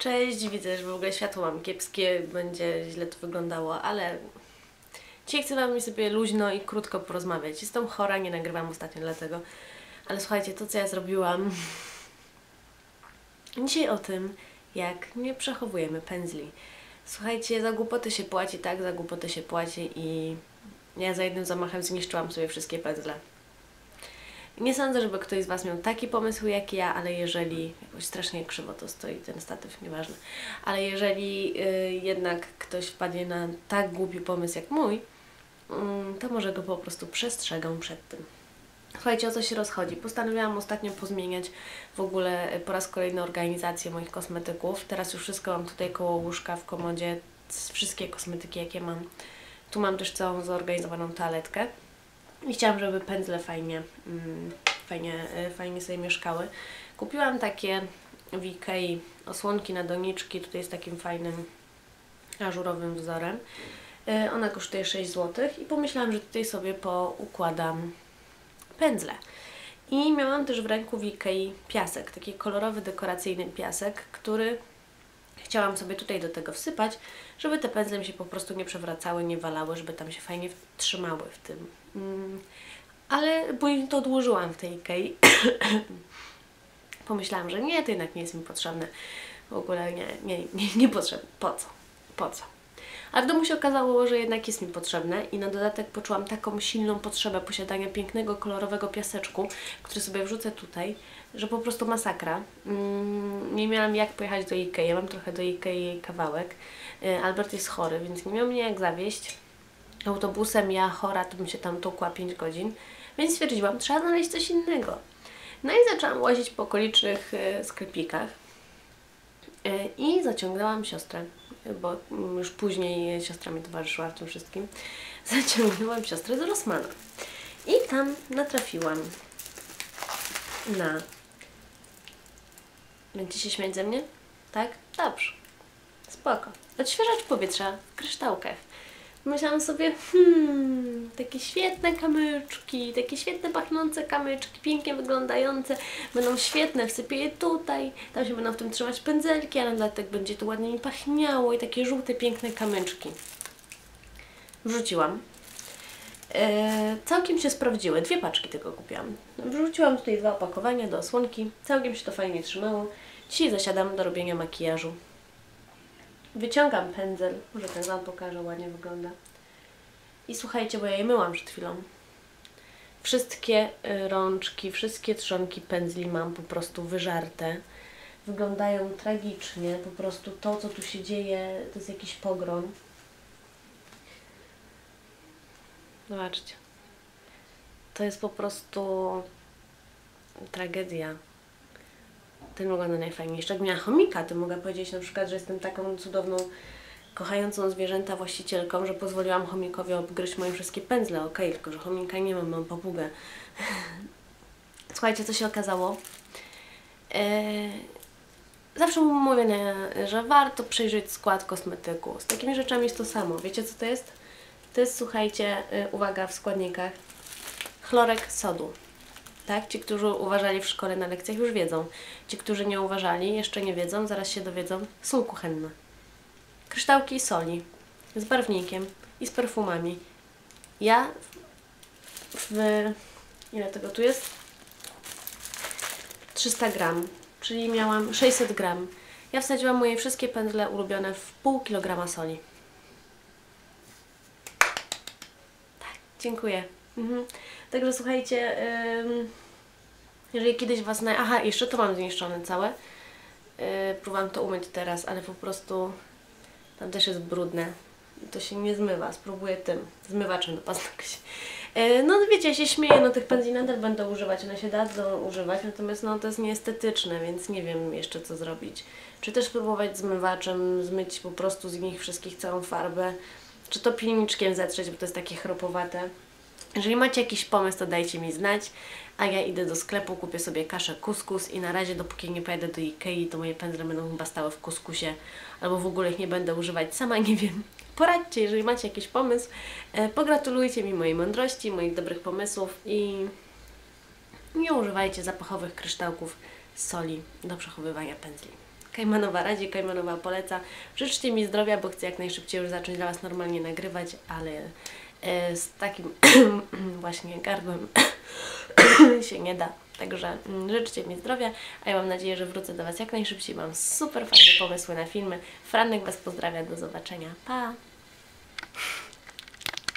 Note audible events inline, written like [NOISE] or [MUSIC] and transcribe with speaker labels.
Speaker 1: Cześć, widzę, że w ogóle światło mam kiepskie, będzie źle to wyglądało, ale dzisiaj chcę Wam sobie luźno i krótko porozmawiać. Jestem chora, nie nagrywam ostatnio dlatego, ale słuchajcie, to co ja zrobiłam [LAUGHS] dzisiaj o tym, jak nie przechowujemy pędzli. Słuchajcie, za głupoty się płaci, tak, za głupoty się płaci i ja za jednym zamachem zniszczyłam sobie wszystkie pędzle. Nie sądzę, żeby ktoś z Was miał taki pomysł jak ja, ale jeżeli, jakoś strasznie krzywo to stoi ten statyw, nieważne, ale jeżeli y, jednak ktoś wpadnie na tak głupi pomysł jak mój, y, to może go po prostu przestrzegam przed tym. Słuchajcie, o co się rozchodzi? Postanowiłam ostatnio pozmieniać w ogóle y, po raz kolejny organizację moich kosmetyków. Teraz już wszystko mam tutaj koło łóżka w komodzie, wszystkie kosmetyki jakie mam. Tu mam też całą zorganizowaną toaletkę. I chciałam, żeby pędzle fajnie, mm, fajnie, y, fajnie sobie mieszkały. Kupiłam takie w Ikei osłonki na doniczki, tutaj jest takim fajnym ażurowym wzorem. Y, ona kosztuje 6 zł i pomyślałam, że tutaj sobie poukładam pędzle. I miałam też w ręku w Ikei piasek, taki kolorowy, dekoracyjny piasek, który chciałam sobie tutaj do tego wsypać, żeby te pędzle mi się po prostu nie przewracały, nie walały, żeby tam się fajnie trzymały w tym. Mm, ale później to odłożyłam w tej Ikei. [COUGHS] Pomyślałam, że nie, to jednak nie jest mi potrzebne. W ogóle nie, nie, nie, nie potrzebne. Po co? Po co? A w domu się okazało, że jednak jest mi potrzebne i na dodatek poczułam taką silną potrzebę posiadania pięknego, kolorowego piaseczku, który sobie wrzucę tutaj, że po prostu masakra. Mm, nie miałam jak pojechać do Ikei, ja mam trochę do Ikei kawałek. Y, Albert jest chory, więc nie miał mnie jak zawieść. Autobusem ja chora, to bym się tam tukła 5 godzin, więc stwierdziłam, trzeba znaleźć coś innego. No i zaczęłam łazić po okolicznych y, sklepikach y, i zaciągnęłam siostrę bo już później siostra mi towarzyszyła w tym wszystkim, [LAUGHS] zaciągnęłam siostrę do Rossmana. I tam natrafiłam na... Będziecie się śmiać ze mnie? Tak? Dobrze. Spoko. Odświeżacz powietrza w kryształkach. Myślałam sobie, hmm, takie świetne kamyczki, takie świetne pachnące kamyczki, pięknie wyglądające, będą świetne, wsypię je tutaj, tam się będą w tym trzymać pędzelki, ale dlatego będzie to ładnie mi pachniało i takie żółte, piękne kamyczki. Wrzuciłam. Eee, całkiem się sprawdziły, dwie paczki tego kupiłam. Wrzuciłam tutaj dwa opakowania do osłonki, całkiem się to fajnie trzymało. Dzisiaj zasiadam do robienia makijażu. Wyciągam pędzel, może ten Wam pokażę, ładnie wygląda. I słuchajcie, bo ja je myłam przed chwilą. Wszystkie y, rączki, wszystkie trzonki pędzli mam po prostu wyżarte. Wyglądają tragicznie, po prostu to, co tu się dzieje, to jest jakiś pogrom. Zobaczcie. To jest po prostu tragedia ten wygląda najfajniejszy. Jak miała chomika, to mogę powiedzieć na przykład, że jestem taką cudowną, kochającą zwierzęta właścicielką, że pozwoliłam chomikowi obgryźć moje wszystkie pędzle. Okej, okay, tylko że chomika nie mam, mam papugę. [LAUGHS] Słuchajcie, co się okazało? Eee, zawsze mówię, że warto przejrzeć skład kosmetyku. Z takimi rzeczami jest to samo. Wiecie co to jest? To jest, słuchajcie, y, uwaga w składnikach, chlorek sodu tak? Ci, którzy uważali w szkole na lekcjach już wiedzą. Ci, którzy nie uważali, jeszcze nie wiedzą, zaraz się dowiedzą. Sól kuchenna. Kryształki soli z barwnikiem i z perfumami. Ja w... ile tego tu jest? 300 gram, czyli miałam 600 gram. Ja wsadziłam moje wszystkie pędzle ulubione w pół kilograma soli. Tak, dziękuję. Mhm. Także słuchajcie, jeżeli kiedyś Was... Na... Aha, jeszcze to mam zniszczone całe. Yy, próbowałam to umyć teraz, ale po prostu tam też jest brudne. To się nie zmywa. Spróbuję tym zmywaczem do paznokci. Yy, no wiecie, ja się śmieję, no tych pędzli nadal będę używać, one się dadzą używać, natomiast no to jest nieestetyczne, więc nie wiem jeszcze co zrobić. Czy też spróbować zmywaczem, zmyć po prostu z nich wszystkich całą farbę, czy to pilniczkiem zetrzeć, bo to jest takie chropowate. Jeżeli macie jakiś pomysł, to dajcie mi znać, a ja idę do sklepu, kupię sobie kaszę kuskus i na razie, dopóki nie pojadę do Ikei, to moje pędzle będą chyba stały w kuskusie, albo w ogóle ich nie będę używać, sama nie wiem. [LAUGHS] Poradźcie, jeżeli macie jakiś pomysł, e, pogratulujcie mi mojej mądrości, moich dobrych pomysłów i nie używajcie zapachowych kryształków soli do przechowywania pędzli. Kajmanowa radzi, Kajmanowa poleca. Życzcie mi zdrowia, bo chcę jak najszybciej już zacząć dla Was normalnie nagrywać, ale z takim [CLEARS THROAT] właśnie gardłem [CLEARS THROAT] się nie da. Także mm, życzcie mi zdrowia, a ja mam nadzieję, że wrócę do Was jak najszybciej. Mam super fajne pomysły na filmy. Franek Was pozdrawia, do zobaczenia. Pa!